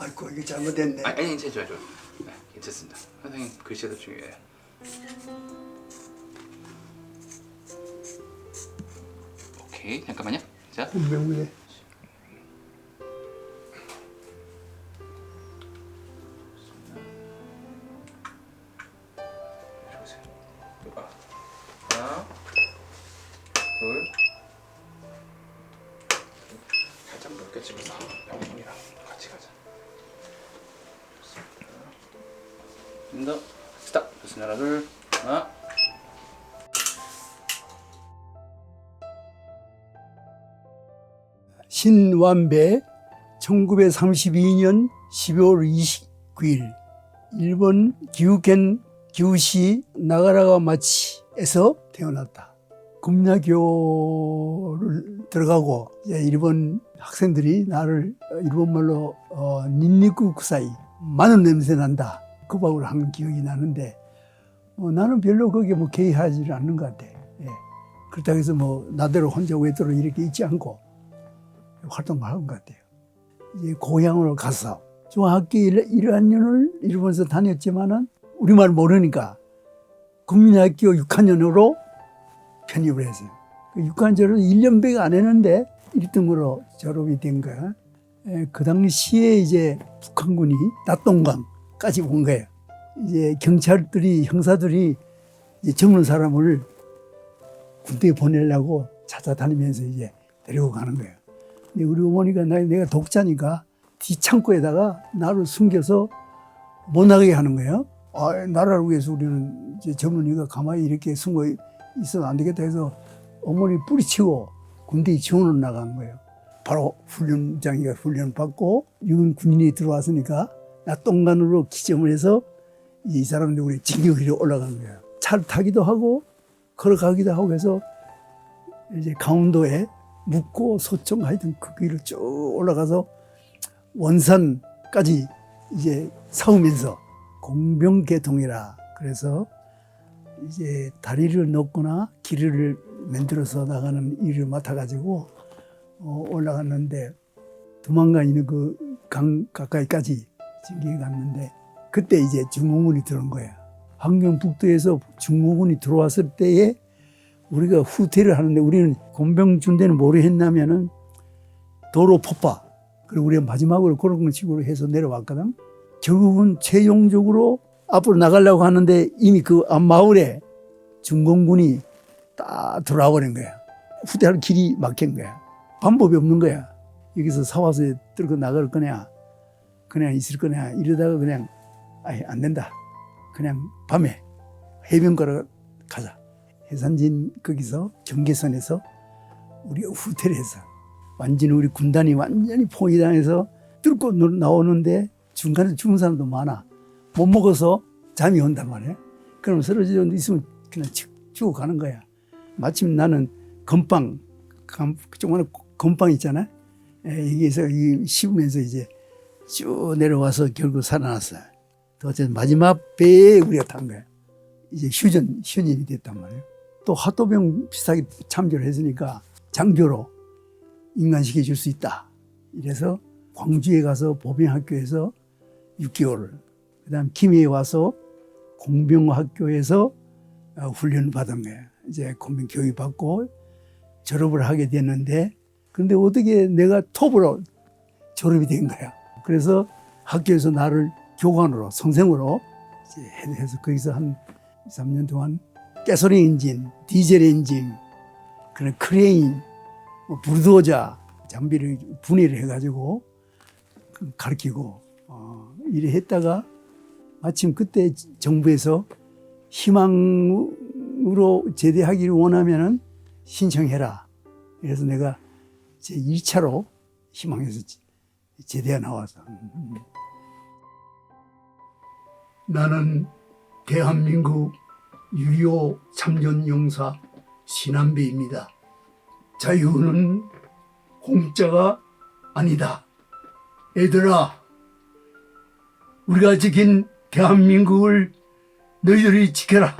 아이고 이게 잘못됐네. 아니, 아니 괜찮아요. 좋아요. 네, 괜찮습니다. 선생님 글씨도 중요해요. 오케이 잠깐만요. 자 봐. 하나, 둘. 좀더 스탑. 좋습니다. 하나, 둘, 하나. 신완배 1932년 12월 29일 일본 기우켄 기우시 나가라가 마치에서 태어났다. 금야교를 들어가고 일본 학생들이 나를 일본말로 어, 닌니쿠 쿠사이 마늘 냄새 난다 그 밥을 한 기억이 나는데 어, 나는 별로 거기에 뭐 개의하지 않는 것 같아. 예. 그렇다고 해서 뭐 나대로 혼자 외도로 이렇게 있지 않고 활동을 하는 것 같아요. 이제 고향으로 가서 중학교 1, 1학년을 일본에서 다녔지만은 우리말 모르니까 국민학교 6학년으로 편입을 했어요. 그 6학년을 1년밖에 안 했는데 1등으로 졸업이 된 거야. 에, 그 당시에 이제 북한군이 낙동강 까지 온 거예요. 이제 경찰들이 형사들이 이제 젊은 사람을 군대에 보내려고 찾아다니면서 이제 데리고 가는 거예요. 근데 우리 어머니가 나, 내가 독자니까 뒷창고에다가 나를 숨겨서 못 나가게 하는 거예요. 아, 나라를 위해서 우리는 이제 젊은이가 가만히 이렇게 숨어 있어도 안 되겠다 해서 어머니 뿌리치고 군대에 지원을 나간 거예요. 바로 훈련장이가 훈련 받고 육군 군인이 들어왔으니까 나 똥간으로 기점을 해서 이 사람들 우리 진격기로 올라간 거예요. 차를 타기도 하고 걸어가기도 하고 해서 이제 강원도에 묵고 소청 하여튼 그 길을 쭉 올라가서 원산까지 이제 사오면서 공병계통이라 그래서 이제 다리를 넣거나 길을 만들어서 나가는 일을 맡아가지고 어, 올라갔는데 도망가 있는 그 강 가까이까지 진기에 갔는데 그때 이제 중공군이 들어온 거야. 환경북도에서 중공군이 들어왔을 때에 우리가 후퇴를 하는데 우리는 공병준대는 뭐를 했냐면은 도로 폭파 그리고 우리가 마지막으로 그런 식으로 해서 내려왔거든. 결국은 최종적으로 앞으로 나가려고 하는데 이미 그 앞마을에 중공군이 딱 들어와 버린 거야. 후퇴할 길이 막힌 거야. 방법이 없는 거야. 여기서 사와서 들고 나갈 거냐 그냥 있을 거냐 이러다가 그냥 아예 안 된다 그냥 밤에 해변가로 가자 해산진 거기서 경계선에서 우리가 후퇴를 해서 완전히 우리 군단이 완전히 포위당해서 뚫고 노- 나오는데 중간에 죽은 사람도 많아. 못 먹어서 잠이 온단 말이야. 그럼 쓰러져 있으면 그냥 쭉- 쭉 가는 거야. 마침 나는 건빵, 감- 조그마한 건빵 있잖아. 에, 여기에서 이 씹으면서 이제 쭉 내려와서 결국 살아났어요. 또 어쨌든 마지막 배에 우리가 탄 거야. 이제 휴전, 휴전이 됐단 말이에요. 또 하도병 비슷하게 참조를 했으니까 장교로 인간시켜 줄 수 있다. 이래서 광주에 가서 보병학교에서 6개월을, 그 다음 김해에 와서 공병학교에서 어, 훈련을 받은 거예요. 이제 공병 교육 받고 졸업을 하게 됐는데, 근데 어떻게 내가 톱으로 졸업이 된 거야. 그래서 학교에서 나를 교관으로, 선생으로 해서 거기서 한 2, 3년 동안 가솔린 엔진, 디젤 엔진, 그런 크레인, 뭐 불도저 장비를 분해를 해가지고 가르치고 어, 이래 했다가 마침 그때 정부에서 희망으로 제대하기를 원하면은 신청해라. 그래서 내가 제 1차로 희망해서 제대가 나와서 나는 대한민국 6.25 참전 용사 신한배입니다. 자유는 공짜가 아니다. 얘들아, 우리가 지킨 대한민국을 너희들이 지켜라.